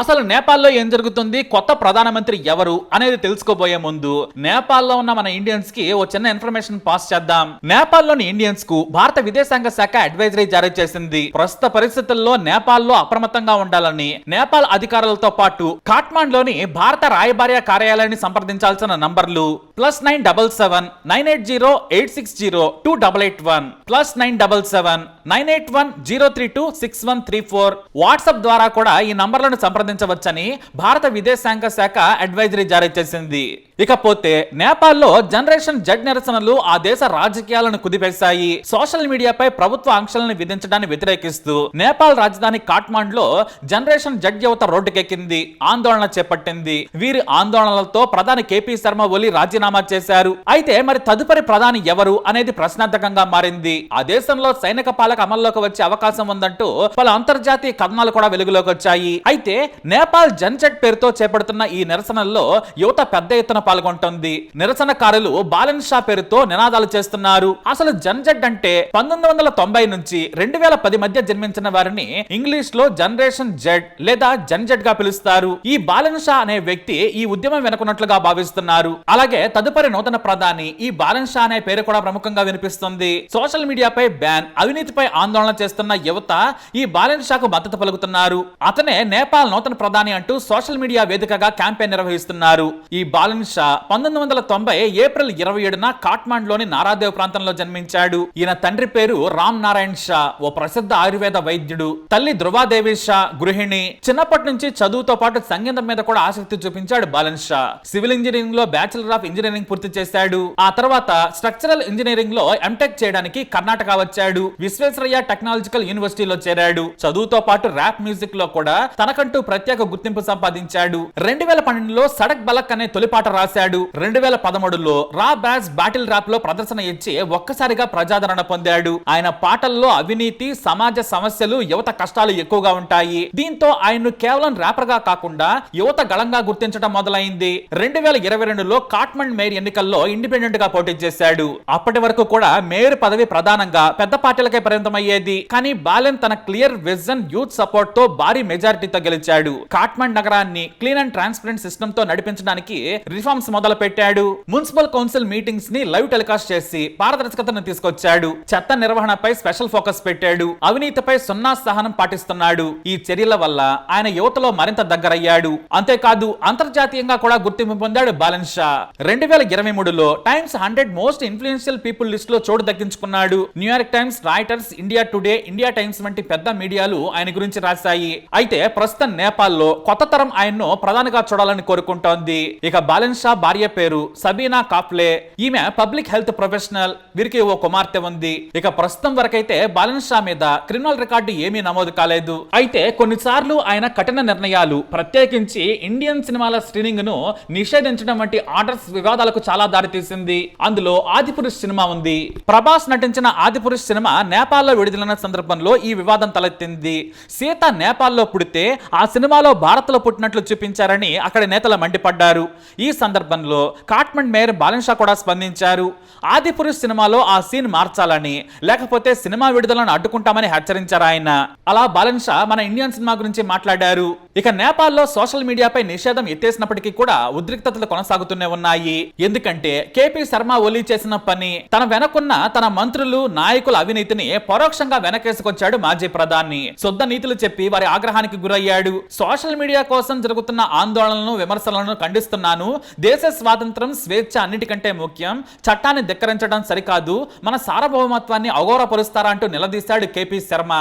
అసలు నేపాల్లో ఏం జరుగుతుంది? కొత్త ప్రధానమంత్రి ఎవరు? అనేది తెలుసుకోబోయే ముందు నేపాల్లో ఉన్న మన ఇండియన్స్కి ఓ చిన్న ఇన్ఫర్మేషన్ పాస్ చేద్దాం. నేపాల్లోని ఇండియన్స్కు భారత విదేశాంగ శాఖ అడ్వైజరీ జారీ చేసింది. ప్రస్తుత పరిస్థితుల్లో నేపాల్లో అప్రమత్తంగా ఉండాలని నేపాల్ అధికారులతో పాటు కాట్మాండ్లోని భారత రాయబార్య కార్యాలయాన్ని సంప్రదించాల్సిన నంబర్లు plus nine double seven nine eight zero eight six zero two double eight one plus nine double seven nine eight one zero three two six one three four WhatsApp ద్వారా కూడా ఈ నంబర్లను సంప్రదించవచ్చని భారత విదేశాంగ శాఖ అడ్వైజరీ జారీ చేసింది. ఇకపోతే నేపాల్లో జనరేషన్ జడ్ నిరసనలు ఆ దేశ రాజకీయాలను కుదిపేశాయి. సోషల్ మీడియాపై ప్రభుత్వ ఆంక్షలను విధించడాన్ని వ్యతిరేకిస్తూ నేపాల్ రాజధాని కాట్మాండ్లో జనరేషన్ జడ్ యువత రోడ్డుకెక్కింది. ఆందోళన చేపట్టింది. వీరి ఆందోళనలతో ప్రధాని కేపీ శర్మ ఒలి రాజీనామా చేశారు. అయితే మరి తదుపరి ప్రధాని ఎవరు అనేది ప్రశ్నార్థకంగా మారింది. ఆ దేశంలో సైనిక పాలక అమల్లోకి వచ్చే అవకాశం ఉందంటూ పలు అంతర్జాతీయ కథనాలు కూడా వెలుగులోకి వచ్చాయి. అయితే నేపాల్ జన్జెట్ పేరుతో చేపడుతున్న ఈ నిరసనల్లో యువత పెద్ద ఎత్తున పాల్గొంటోంది. నిరసనకారులు బాలన్ షా పేరుతో నినాదాలు చేస్తున్నారు. అసలు జన్జెట్ అంటే పంతొమ్మిది వందల తొంభై నుంచి రెండు వేల పది మధ్య జన్మించిన వారిని ఇంగ్లీష్లో జనరేషన్ జెడ్ లేదా జన్జెట్గా పిలుస్తారు. ఈ బాలన్ షా అనే వ్యక్తి ఈ ఉద్యమం వెనుకున్నట్లుగా భావిస్తున్నారు. అలాగే తదుపరి నూతన ప్రధాని ఈ బాలన్ షా అనే పేరు కూడా ప్రముఖంగా వినిపిస్తుంది. సోషల్ మీడియాపై బ్యాన్ అవినీతిపై ఆందోళన చేస్తున్న యువత ఈ బాలన్ షాకు మద్దతు పలుకుతున్నారు. అతనే నేపాల్ నూతన ప్రధాని అంటూ సోషల్ మీడియా వేదికగా క్యాంపెయిన్ నిర్వహిస్తున్నారు. ఈ బాలన్ షా పంతొమ్మిది వందల తొంభై ఏప్రిల్ ఇరవై ఏడున కాట్మాండ్లోని నారాదేవ్ ప్రాంతంలో జన్మించాడు. ఈయన తండ్రి పేరు రామ్ నారాయణ్ షా ఓ ప్రసిద్ధ ఆయుర్వేద వైద్యుడు. తల్లి ధృవాదేవి షా గృహిణి. చిన్నప్పటి నుంచి చదువుతో పాటు సంగీతం మీద కూడా ఆసక్తి చూపించాడు బాలన్ షా. సివిల్ ఇంజనీరింగ్లో బ్యాచిలర్ ఆఫ్ ఇంజనీరింగ్ పూర్తి చేశాడు. ఆ తర్వాత స్ట్రక్చరల్ ఇంజనీరింగ్లో ఎంటెక్ చేయడానికి కర్ణాటక వచ్చాడు. విశ్వేశ్వరయ్య టెక్నాలజికల్ యూనివర్సిటీలో చేరాడు. చదువుతో పాటు ర్యాప్ మ్యూజిక్లో కూడా తనకంటూ ప్రత్యేక గుర్తింపు సంపాదించాడు. రెండు వేల పన్నెండులో సడక్ బలక్ అనే తొలిపాట రాశాడు. రెండు వేల పదమూడులో రా బ్యాస్ బాటిల్ ర్యాప్లో ప్రదర్శన ఇచ్చి ఒక్కసారిగా ప్రజాదరణ పొందాడు. ఆయన పాటల్లో అవినీతి సమాజ సమస్యలు యువత కష్టాలు ఎక్కువగా ఉంటాయి. దీంతో ఆయన్ను కేవలం ర్యాపర్గా కాకుండా యువత గళంగా గుర్తించడం మొదలైంది. రెండు వేల ఇరవై రెండులో కాట్మండ్ మేయర్ ఎన్నికల్లో ఇండిపెండెంట్గా పోటీ చేశాడు. అప్పటి వరకు కూడా మేయర్ పదవి ప్రధానంగా పెద్ద పార్టీలకే పరిమితమయ్యేది. కానీ బాలెన్ తన క్లియర్ విజన్ యూత్ సపోర్ట్తో భారీ మెజారిటీతో గెలిచాడు. కాట్మండ్ నగరాన్ని క్లీన్ అండ్ ట్రాన్స్పరెంట్ సిస్టమ్తో నడిపించడానికి రిఫార్మ్స్ మొదలు పెట్టాడు మున్సిపల్ కౌన్సిల్ మీటింగ్స్ని లైవ్ టెలికాస్ట్ చేసి పారదర్శకతను తీసుకొచ్చాడు. చెత్త నిర్వహణపై స్పెషల్ ఫోకస్ పెట్టాడు. అవినీతిపై సున్నా సహనం పాటిస్తున్నాడు. ఈ చర్యల వల్ల ఆయన యువతలో మరింత దగ్గరయ్యాడు. అంతేకాదు అంతర్జాతీయంగా కూడా గుర్తింపు పొందాడు బాలన్ షా. రెండు వేల ఇరవై మూడులో Times hundred most influential people లిస్ట్లో చోటు దక్కించుకున్నాడు. New York Times Reuters India Today India Times వంటి పెద్ద మీడియాలు ఆయన గురించి రాశాయి. అయితే ప్రస్తుతం నేపాల్లో కొత్త తరం ఆయన్ను ప్రధానిగా చూడాలని కోరుకుంటోంది. ఇక బాలన్ షా భార్య పేరు సబీనా కాఫ్లే. ఈమె పబ్లిక్ హెల్త్ ప్రొఫెషనల్ వీరికి ఓ కుమార్తె ఉంది. ఇక ప్రస్తుతం వరకైతే బాలన్ షా మీద క్రిమినల్ రికార్డు ఏమీ నమోదు కాలేదు. అయితే కొన్నిసార్లు ఆయన కఠిన నిర్ణయాలు ప్రత్యేకించి ఇండియన్ సినిమాల స్క్రీనింగ్ను నిషేధించడం వంటి ఆర్డర్స్ వివాదాలకు చాలా దారితీసింది. అందులో ఆదిపురుష్ సినిమా ఉంది. ప్రభాస్ నటించిన ఆదిపురుష్ సినిమా నేపాల్లో విడుదలైన సందర్భంలో ఈ వివాదం తలెత్తింది. సీత నేపాల్లో పుడితే ఆ సినిమాలో భారత్లో పుట్టినట్లు చూపించారని అక్కడి నేతలు మండిపడ్డారు. ఈ సందర్భంలో కాట్మండ్ మేయర్ బాలన్ షా కూడా స్పందించారు. ఆదిపురుష్ సినిమాలో ఆ సీన్ మార్చాలని లేకపోతే సినిమా విడుదలను అడ్డుకుంటామని హెచ్చరించారు ఆయన. అలా బాలన్ షా మన ఇండియన్ సినిమా గురించి మాట్లాడారు. ఇక నేపాల్లో సోషల్ మీడియాపై నిషేధం ఎత్తేసినప్పటికీ కూడా ఉద్రిక్తతలు కొనసాగుతూనే ఉన్నాయి. ఎందుకంటే కేపీ శర్మ ఒలి చేసిన పని తన వెనకున్న తన మంత్రులు నాయకుల అవినీతిని పరోక్షంగా వెనకేసుకొచ్చాడు మాజీ ప్రధాని. శుద్ధ నీతులు చెప్పి వారి ఆగ్రహానికి గురయ్యాడు. సోషల్ మీడియా కోసం జరుగుతున్న ఆందోళనలను విమర్శలను ఖండిస్తున్నాను. దేశ స్వాతంత్రం స్వేచ్ఛ అన్నిటికంటే ముఖ్యం. చట్టాన్ని ధిక్కరించడం సరికాదు. మన సార్వభౌమత్వాన్ని అగౌరవపరుస్తారా అంటూ నిలదీశాడు కేపీ శర్మ.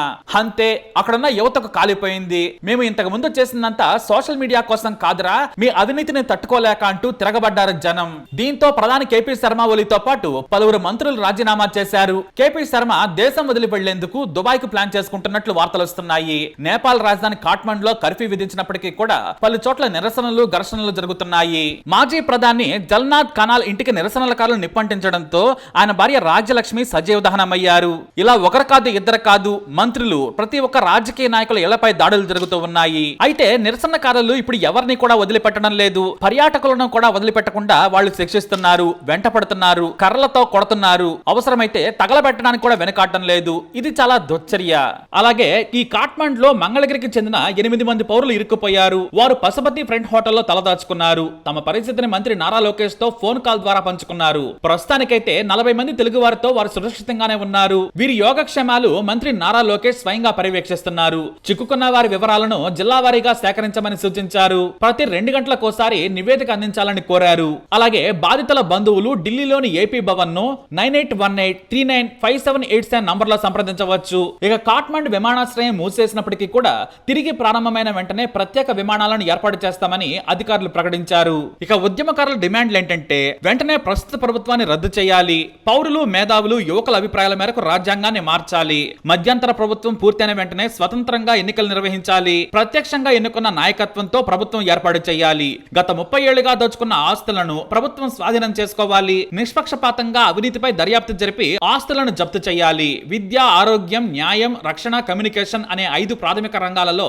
అంతే అక్కడున్న యువతకు కాలిపోయింది. మేము ఇంతకు ముందు చేసిందంతా సోషల్ మీడియా కోసం కాదురా. మీ అవినీతిని తట్టుకోలేక అంటూ తిరగబడ్డారు జనం. దీంతో ప్రధాని కేపీ శర్మ ఒలితో పాటు పలువురు మంత్రులు రాజీనామా చేశారు. కేపీ శర్మ దేశం వదిలి వెళ్ళేందుకు దుబాయ్కు ప్లాన్ చేసుకుంటున్నట్లు వార్తలు వస్తున్నాయి. నేపాల్ రాజధాని కాట్మండ్లో కర్ఫ్యూ విధించినప్పటికీ కూడా పలు చోట్ల నిరసనలు ఘర్షణలు జరుగుతున్నాయి. మాజీ ప్రధాని జల్నాథ్ కనాల్ ఇంటికి నిరసనలకారులు నిప్పంటించడంతో ఆయన భార్య రాజ్యలక్ష్మి సజీవ దహనమయ్యారు. ఇలా ఒకరు కాదు ఇద్దరు కాదు మంత్రులు ప్రతి ఒక్క రాజకీయ నాయకుల ఇళ్ళపై దాడులు జరుగుతూ ఉన్నాయి. అయితే నిరసనకారులు ఇప్పుడు ఎవరిని కూడా వదిలిపెట్టడం లేదు. పర్యాటకులను కూడా వదిలిపెట్టకుండా వాళ్ళు శిక్షిస్తున్నారు వెంట పడుతున్నారు కర్రలతో కొడుతున్నారు. అవసరమైతే తగలబెట్టడానికి కూడా వెనకాడటం లేదు. ఇది చాలా దుశ్చర్య. అలాగే ఈ కాట్మండ్లో మంగళగిరికి చెందిన ఎనిమిది మంది మంది పౌరులు ఇరుక్కుపోయారు. వారు పశుపతి ఫ్రంట్ హోటల్లో తలదాచుకున్నారు. తమ పరిస్థితిని మంత్రి నారా లోకేష్తో ఫోన్ కాల్ ద్వారా పంచుకున్నారు. ప్రస్తుతానికైతే నలభై మంది తెలుగు వారితో వారు సురక్షితంగానే ఉన్నారు. వీరి యోగక్షేమాలు మంత్రి నారా లోకేష్ స్వయంగా పర్యవేక్షిస్తున్నారు. చిక్కుకున్న వారి వివరాలను జిల్లా వారీగా సేకరించమని సూచించారు. ప్రతి రెండు గంటలకోసారి నివేదిక అందించాలని కోరారు. అలాగే బాధితుల బంధువులు ఢిల్లీలోని AP భవన్ను nine eight one eight three nine five seven eight seven నంబర్లో సంప్రదించవచ్చు. ఇక కాట్మండ్ విమానాశ్రయం మూసేసినప్పటికీ కూడా తిరిగి ప్రారంభమైన వెంటనే ప్రత్యేక విమానాలను ఏర్పాటు చేస్తామని అధికారులు ప్రకటించారు. ఇక ఉద్యమకారుల డిమాండ్లు ఏంటంటే వెంటనే ప్రస్తుత ప్రభుత్వాన్ని రద్దు చేయాలి పౌరులు మేధావులు యువకుల అభిప్రాయాల మేరకు రాజ్యాంగాన్ని మార్చాలి మధ్యంతర ప్రభుత్వం పూర్తయిన వెంటనే స్వతంత్రంగా ఎన్నికలు నిర్వహించాలి ప్రత్యక్షంగా ఎన్నుకున్న నాయకత్వంతో ప్రభుత్వం ఏర్పాటు చేయాలి గత ముప్పై ఏళ్ళుగా దోచుకున్న ఆస్తులను ప్రభుత్వం స్వాధీనం చేసుకోవాలి నిష్పక్షపాతంగా అవినీతిపై దర్యాప్తు జరిపి ఆస్తులను జప్తు చేయాలి. విద్య ఆరోగ్యం న్యాయం రక్షణ కమ్యూనికేషన్ అనే ఐదు ప్రాథమిక రంగాలలో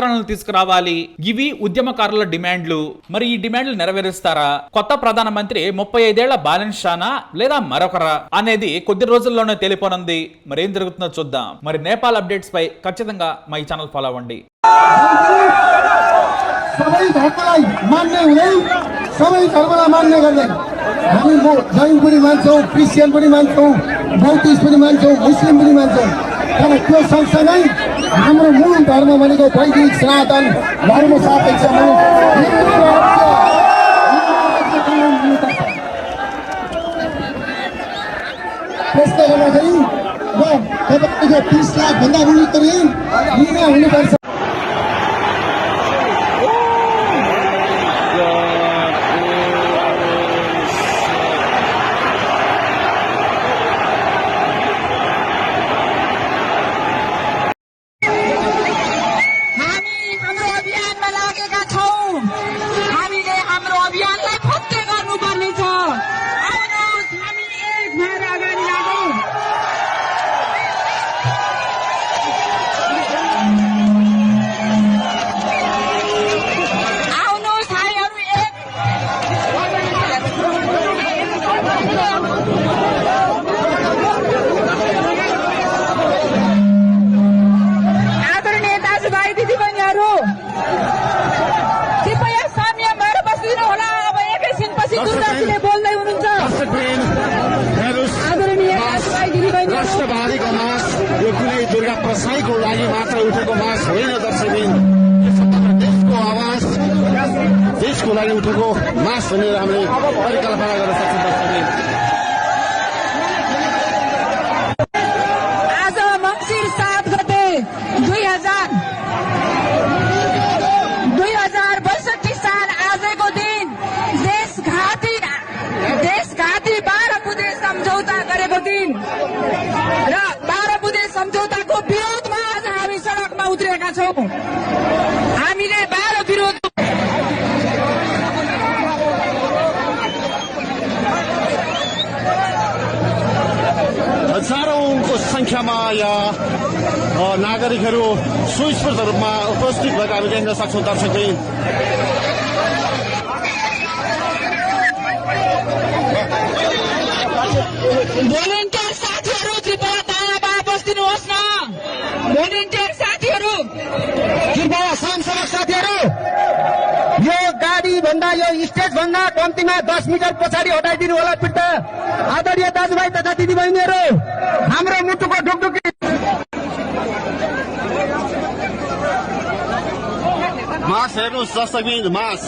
సంస్కరణలు తీసుకురావాలి ఇవి ఉద్యమకారుల డిమాండ్లు మరి ఈ డిమాండ్లు నెరవేరుస్తారా కొత్త ప్రధానమంత్రి ముప్పై ఐదేళ్ల బ్యాలెన్స్ షానా లేదా మరొకరా అనేది కొద్ది రోజుల్లోనే తేలిపోనుంది మరి ఏం జరుగుతుందో చూద్దాం మరి నేపాల్ అప్డేట్స్ పై ఖచ్చితంగా మా ఈ ఛానల్ ఫాలో అవ్వండి सबै धर्मलाई मान्ने हुँदै सबै धर्मलाई मान्ने गर्दै हामी म जैन पनि मान्छौँ क्रिस्चियन पनि मान्छौँ बौद्धिस्ट पनि मान्छौँ मुस्लिम पनि मान्छौँ तर त्यो सँगसँगै हाम्रो मूल धर्म भनेको वैदिक सनातन धर्म छ। त्यसले गर्दाखेरि म तपाईँको तिस लाखभन्दा मुनि पनि हुनुपर्छ राष्ट्रवादीको मास यो कुनै दुर्गा प्रसाईको लागि मात्र उठेको मास होइन दर्शकबिन देशको आवाज देशको लागि उठेको मास भनेर हामीले परिकल्पना गर्न सक्छौँ दर्शकबिन आज मङ्सिर सात गते दुई दिन र बाह्र बुधे सम्झौताको विरोधमा आज हामी सड़कमा उत्रेका छौँ। हामीले बाह्र विरोध हजारौंको संख्यामा यहाँ नागरिकहरू सुस्पष्ट रूपमा उपस्थित भएको हामी देख्न सक्छौँ दर्शकबिन यो स्टेज भन्दा कम्तीमा दस मिटर पछाडि हटाइदिनु होला पिट्ट। आदरणीय दाजुभाइ तथा दिदीबहिनीहरू हाम्रो मुटुको ढुकढुकी। मास हेर्नुहोस् दर्शकबिन मास।